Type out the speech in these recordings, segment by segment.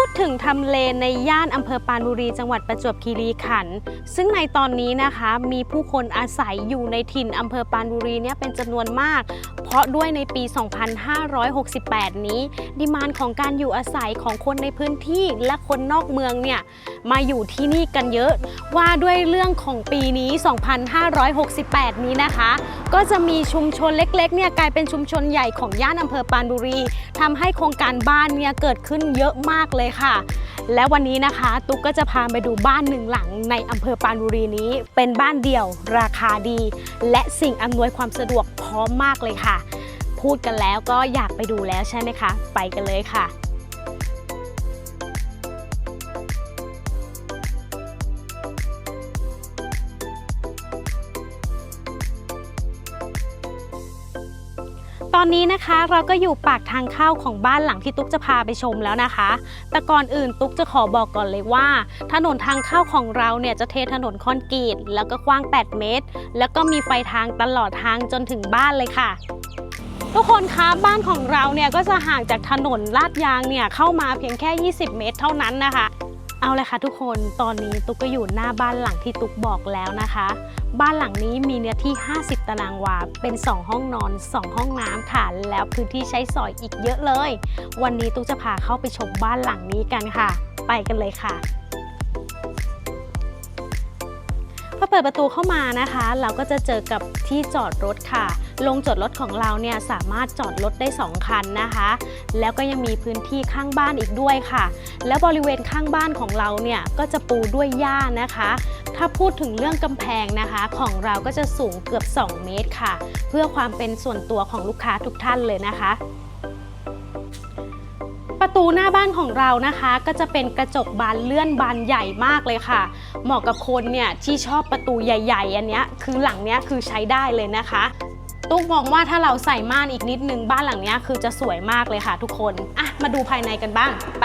พูดถึงทำเลในย่านอำเภอปานบุรีจังหวัดประจวบคีรีขันธ์ซึ่งในตอนนี้นะคะมีผู้คนอาศัยอยู่ในถิ่นอำเภอปานบุรีเนี่ยเป็นจำนวนมาก เพราะด้วยในปี 2568 นี้ ดีมานของการอยู่อาศัยของคนในพื้นที่และคนนอกเมืองเนี่ยมาอยู่ที่นี่กันเยอะ ว่าด้วยเรื่องของปีนี้ 2568 นี้นะคะ ก็จะมีชุมชนเล็กๆเนี่ยกลายเป็นชุมชนใหญ่ของย่านอำเภอปานบุรีทำให้โครงการบ้านเนี่ยเกิดขึ้นเยอะมากเลยค่ะ และวันนี้นะคะ ตุ๊กก็จะพาไปดูบ้านหนึ่งหลังในอำเภอปานบุรีนี้ เป็นบ้านเดี่ยว ราคาดี และสิ่งอำนวยความสะดวกพร้อมมากเลยค่ะ พูดกันแล้วก็อยากไปดูแล้วใช่ไหมคะ ไปกันเลยค่ะ อนนี้นะคะเราก็อยู่ปากทางเข้าของบ้านหลังที่ตุ๊กจะพาไปชมแล้วนะคะ แต่ก่อนอื่นตุ๊กจะขอบอกก่อนเลยว่า ถนนทางเข้าของเราเนี่ยจะเทถนนคอนกรีตแล้วก็กว้าง 8 เมตร แล้วก็มีไฟทางตลอดทางจนถึงบ้านเลยค่ะทุกคนคะบ้านของเราเนี่ยก็จะห่างจากถนนลาดยางเนี่ยเข้ามาเพียงแค่ 20 เมตรเท่านั้นนะคะ เอาเลยค่ะทุกคนตอนนี้ตุ๊กก็อยู่หน้าบ้านหลังที่ตุ๊กบอกแล้วนะคะ บ้านหลังนี้มีเนื้อที่ 50 ตารางวา เป็น 2 ห้องนอน 2 ห้องน้ำค่ะ แล้วพื้นที่ใช้สอยอีกเยอะเลย วันนี้ตุ๊กจะพาเข้าไปชมบ้านหลังนี้กันค่ะ ไปกันเลยค่ะ อเปิดประตูเข้ามานะคะ เราก็จะเจอกับที่จอดรถค่ะ ลงจอดรถของเราเนี่ยสามารถจอดรถได้ 2 คันนะคะ แล้วก็ยังมีพื้นที่ข้างบ้านอีกด้วยค่ะ แล้วบริเวณข้างบ้านของเราเนี่ยก็จะปูด้วยหญ้านะคะ ถ้าพูดถึงเรื่องกำแพงนะคะ ของเราก็จะสูงเกือบ 2 เมตรค่ะ เพื่อความเป็นส่วนตัวของลูกค้าทุกท่านเลยนะคะ ประตูหน้าบ้านของเรานะคะ ก็จะเป็นกระจกบานเลื่อนบานใหญ่มากเลยค่ะ เหมาะกับคนเนี่ยที่ชอบประตูใหญ่ ๆ อันเนี้ยคือหลังเนี้ยคือใช้ได้เลยนะคะตุ๊กมองว่าถ้าเราใส่ม่านอีกนิดนึงบ้านหลังเนี้ยคือจะสวยมากเลยค่ะทุกคนอะมาดูภายในกันบ้างไป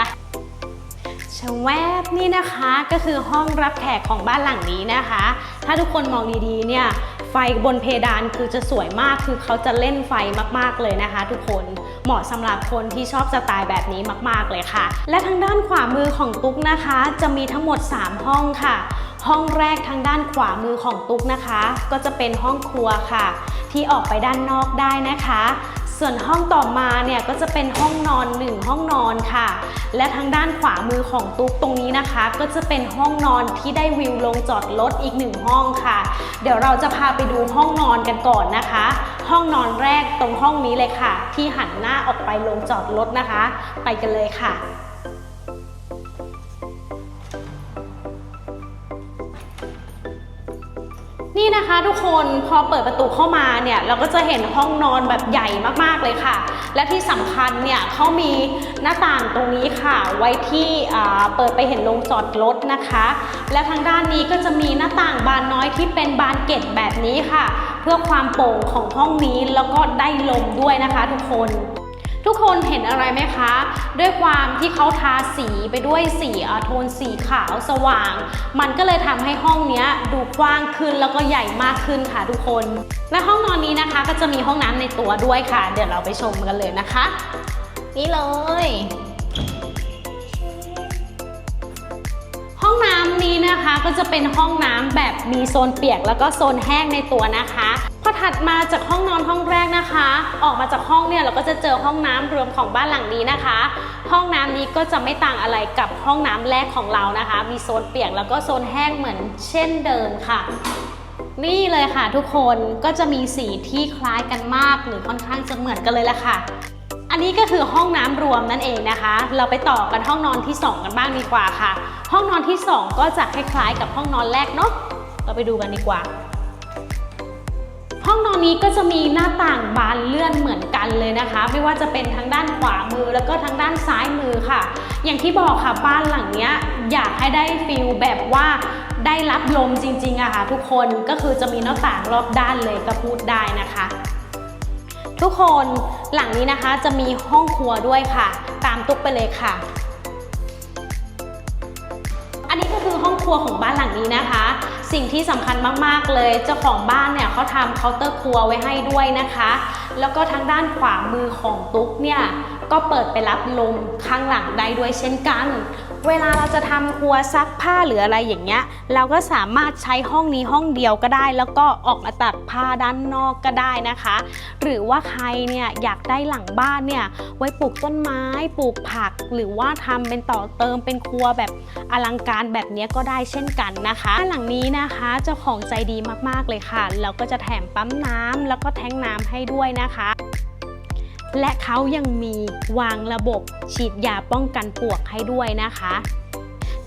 ชะแวบนี่นะคะก็คือห้องรับแขกของบ้านหลังนี้นะคะ ถ้าทุกคนมองดีๆเนี่ย ไฟบนเพดานคือจะสวยมากคือเขาจะเล่นไฟมากๆเลยนะคะ ทุกคนเหมาะสำหรับคนที่ชอบสไตล์แบบนี้มาก ๆเลยค่ะ และทางด้านขวามือของตุ๊กนะคะ จะมีทั้งหมด 3 ห้องค่ะ ห้องแรกทางด้านขวามือของตุ๊กนะคะ ก็จะเป็นห้องครัวค่ะ ที่ออกไปด้านนอกได้นะคะ ส่วนห้องต่อมาเนี่ยก็จะเป็นห้องนอนหนึ่งห้องนอนค่ะ และทางด้านขวามือของตุ๊กตรงนี้นะคะ ก็จะเป็นห้องนอนที่ได้วิวลงจอดรถอีกหนึ่งห้องค่ะ เดี๋ยวเราจะพาไปดูห้องนอนกันก่อนนะคะ ห้องนอนแรกตรงห้องนี้เลยค่ะ ที่หันหน้าออกไปลงจอดรถนะคะ ไปกันเลยค่ะ นี่นะคะทุกคนพอเปิดประตูเข้ามาเนี่ยเราก็จะเห็นห้องนอนแบบใหญ่มากๆเลยค่ะ และที่สำคัญเนี่ยเขามีหน้าต่างตรงนี้ค่ะ ไว้ที่เปิดไปเห็นลงจอดรถนะคะ และทางด้านนี้ก็จะมีหน้าต่างบานน้อยที่เป็นบานเกล็ดแบบนี้ค่ะ เพื่อความโปร่งของห้องนี้แล้วก็ได้ลมด้วยนะคะทุกคน ทุกคนเห็นอะไรไหมคะ ด้วยความที่เขาทาสีไปด้วยสีอ่าโทนสีขาวสว่าง มันก็เลยทำให้ห้องเนี้ยดูกว้างขึ้นแล้วก็ใหญ่มากขึ้นค่ะทุกคน และห้องนอนนี้นะคะ ก็จะมีห้องน้ำในตัวด้วยค่ะ เดี๋ยวเราไปชมกันเลยนะคะ นี่เลย ห้องน้ำนี้นะคะก็จะเป็นห้องน้ำแบบมีโซนเปียกแล้วก็โซนแห้งในตัวนะคะพ อถัดมาจากห้องนอนห้องแรกนะคะ ออกมาจากห้องเนี่ยเราก็จะเจอห้องน้ำรวมของบ้านหลังนี้นะคะ ห้องน้ำนี้ก็จะไม่ต่างอะไรกับห้องน้ำแรกของเรานะคะ มีโซนเปียกแล้วก็โซนแห้งเหมือนเช่นเดิมค่ะ นี่เลยค่ะทุกคนก็จะมีสีที่คล้ายกันมากหรือค่อนข้างจะเหมือนกันเลยละค่ะ อันนี้ก็คือห้องน้ำรวมนั่นเองนะคะ เราไปต่อกันห้องนอนที่ 2 กันบ้างดีกว่าค่ะ ห้องนอนที่ 2 ก็จะคล้ายๆกับห้องนอนแรกเนาะเราไปดูกันดีกว่า ห้องนอนนี้ก็จะมีหน้าต่างบานเลื่อนเหมือนกันเลยนะคะ ไม่ว่าจะเป็นทางด้านขวามือแล้วก็ทางด้านซ้ายมือค่ะ อย่างที่บอกค่ะบ้านหลังเนี้ยอยากให้ได้ฟิลแบบว่าได้รับลมจริงๆอะค่ะทุกคนก็คือจะมีหน้าต่างรอบด้านเลยก็พูดได้นะคะ ทุกคนหลังนี้นะคะจะมีห้องครัวด้วยค่ะ ตามตุ๊กไปเลยค่ะ อันนี้ก็คือห้อง ครัวของบ้านหลังนี้นะคะ สิ่งที่สำคัญมากๆเลย เจ้าของบ้านเนี่ยเขาทำเคาน์เตอร์ครัวไว้ให้ด้วยนะคะ แล้วก็ทางด้านขวามือของตุ๊กเนี่ยก็เปิดไปรับลมข้างหลังได้ด้วยเช่นกัน เวลาเราจะทำครัวซักผ้าหรืออะไรอย่างเงี้ย เราก็สามารถใช้ห้องนี้ห้องเดียวก็ได้ แล้วก็ออกมาตักผ้าด้านนอกก็ได้นะคะ หรือว่าใครเนี่ยอยากได้หลังบ้านเนี่ยไว้ปลูกต้นไม้ปลูกผัก หรือว่าทำเป็นต่อเติมเป็นครัวแบบอลังการแบบนี้ก็ได้เช่นกันนะคะบ้าหลังนี้นะคะเจ้าของใจดีมากๆเลยค่ะแล้วก็จะแถมปั๊มน้ำแล้วก็แท้งน้ำให้ด้วยนะคะ และเขายังมีวางระบบฉีดยาป้องกันปวกให้ด้วยนะคะ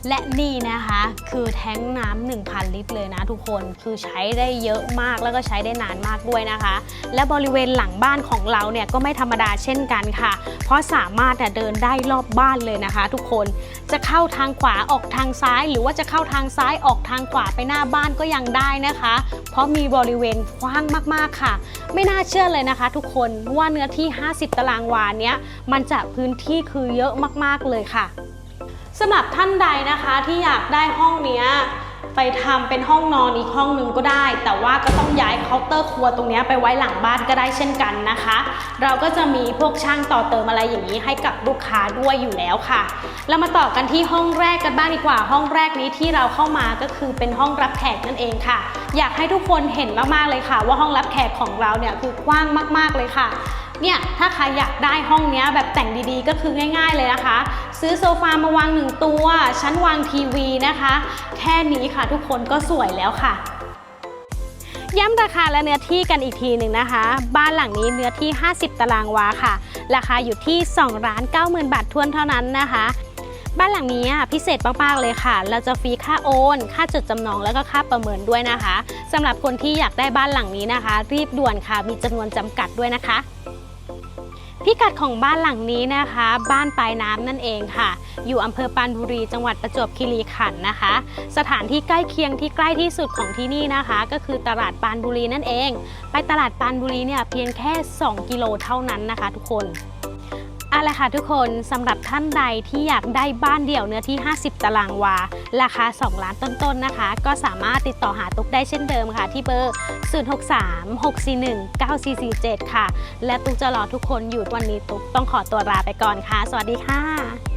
และนี่นะคะ คือแท้งน้ำ1,000 ลิตรเลยนะทุกคนคือใช้ได้เยอะมากแล้วก็ใช้ได้นานมากด้วยนะคะ และบริเวณหลังบ้านของเราเนี่ยก็ไม่ธรรมดาเช่นกันค่ะ เพราะสามารถเนี่ยเดินได้รอบบ้านเลยนะคะ ทุกคนจะเข้าทางขวาออกทางซ้าย หรือว่าจะเข้าทางซ้ายออกทางขวาไปหน้าบ้านก็ยังได้นะคะ เพราะมีบริเวณกว้างมากๆค่ะ ไม่น่าเชื่อเลยนะคะ ทุกคนว่าเนื้อที่ 50 ตารางวาเนี้ยมันจะพื้นที่คือเยอะมากๆเลยค่ะ สำหรับท่านใดนะคะที่อยากได้ห้องเนี้ยไปทำเป็นห้องนอนอีกห้องหนึ่งก็ได้ แต่ว่าก็ต้องย้ายเคาน์เตอร์ครัวตรงนี้ไปไว้หลังบ้านก็ได้เช่นกันนะคะ เราก็จะมีพวกช่างต่อเติมอะไรอย่างนี้ให้กับลูกค้าด้วยอยู่แล้วค่ะ เรามาต่อกันที่ห้องแรกกันบ้างดีกว่า ห้องแรกนี้ที่เราเข้ามาก็คือเป็นห้องรับแขกนั่นเองค่ะ อยากให้ทุกคนเห็นมากๆเลยค่ะ ว่าห้องรับแขกของเราเนี่ยคือกว้างมาก ๆเลยค่ะ เนี่ยถ้าใครอยากได้ห้องเนี้ยแบบแต่งดีๆ ก็คือง่าย ๆเลยนะคะ ซื้อโซฟามาวางหนึ่งตัวชั้นวางทีวีนะคะ แค่นี้ค่ะทุกคนก็สวยแล้วค่ะย้ำราคาและเนื้อที่กันอีกทีหนึ่งนะคะ บ้านหลังนี้เนื้อที่ 50 ตารางวาค่ะ ราคาอยู่ที่2ล้าน90,000 บาททวนเท่านั้นนะคะ บ้านหลังนี้พิเศษมากๆเลยค่ะ เราจะฟรีค่าโอน ค่าจดจำนองแล้วก็ค่าประเมินด้วยนะคะสำหรับคนที่อยากได้บ้านหลังนี้นะคะ รีบด่วนค่ะมีจำนวนจำกัดด้วยนะคะ พิกัดของบ้านหลังนี้นะคะ บ้านปลายน้ำนั่นเองค่ะ อยู่อำเภอปานบุรีจังหวัดประจวบคีรีขันธ์นะคะ สถานที่ใกล้เคียงที่ใกล้ที่สุดของที่นี่นะคะ ก็คือตลาดปานบุรีนั่นเอง ไปตลาดปานบุรีเนี่ยเพียงแค่ 2 กิโลเท่านั้นนะคะ ทุกคน เอาละค่ะทุกคนสำหรับท่านใดที่อยากได้บ้านเดี่ยวเนื้อที่ 50 ตารางวา ราคา 2 ล้านต้นๆนะคะ ก็สามารถติดต่อหาตุ๊กได้เช่นเดิมค่ะ ที่เบอร์ 063 641 9447 ค่ะ และตุ๊กจะรอทุกคนอยู่วันนี้ตุ๊กต้องขอตัวลาไปก่อนค่ะ สวัสดีค่ะ